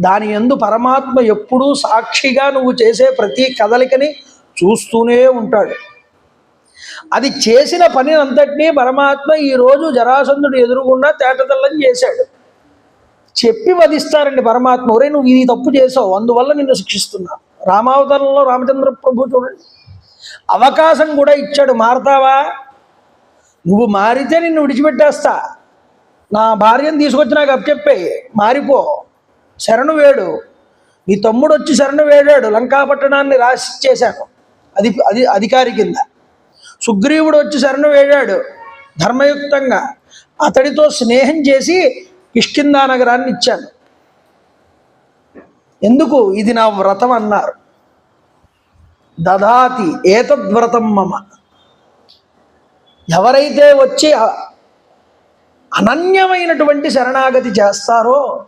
దాని ఎందు పరమాత్మ ఎప్పుడూ సాక్షిగా నువ్వు చేసే ప్రతి కదలికని చూస్తూనే ఉంటాడు. అది చేసిన పనినంతటినీ పరమాత్మ ఈరోజు జరాసంధుడు ఎదురుగుండా తేటతల్లం చేశాడు. చెప్పి వధిస్తారండి పరమాత్మ ఒరే నువ్వు ఇది తప్పు చేసావు అందువల్ల నిన్ను శిక్షిస్తున్నా. రామావతారంలో రామచంద్ర ప్రభు చూడండి. అవకాశం కూడా ఇచ్చాడు మారతావా? నువ్వు మారితే నిన్ను విడిచిపెట్టేస్తా. నా భార్యను తీసుకొచ్చి నాకు అప్పచెప్పే మారిపో. శరణు వేడు నీ తమ్ముడు వచ్చి శరణు వేడాడు లంకాపట్టణాన్ని రాసిచ్చేశాను. అది అది అధికారి కింద. సుగ్రీవుడు వచ్చి శరణు వేడాడు ధర్మయుక్తంగా. అతడితో స్నేహం చేసి కిష్కిందా నగరాన్ని ఇచ్చాను. ఎందుకు? ఇది నా వ్రతం అన్నారు. దదాతి ఏతద్వ్రతం మమ. ఎవరైతే వచ్చి అనన్యమైనటువంటి శరణాగతి చేస్తారో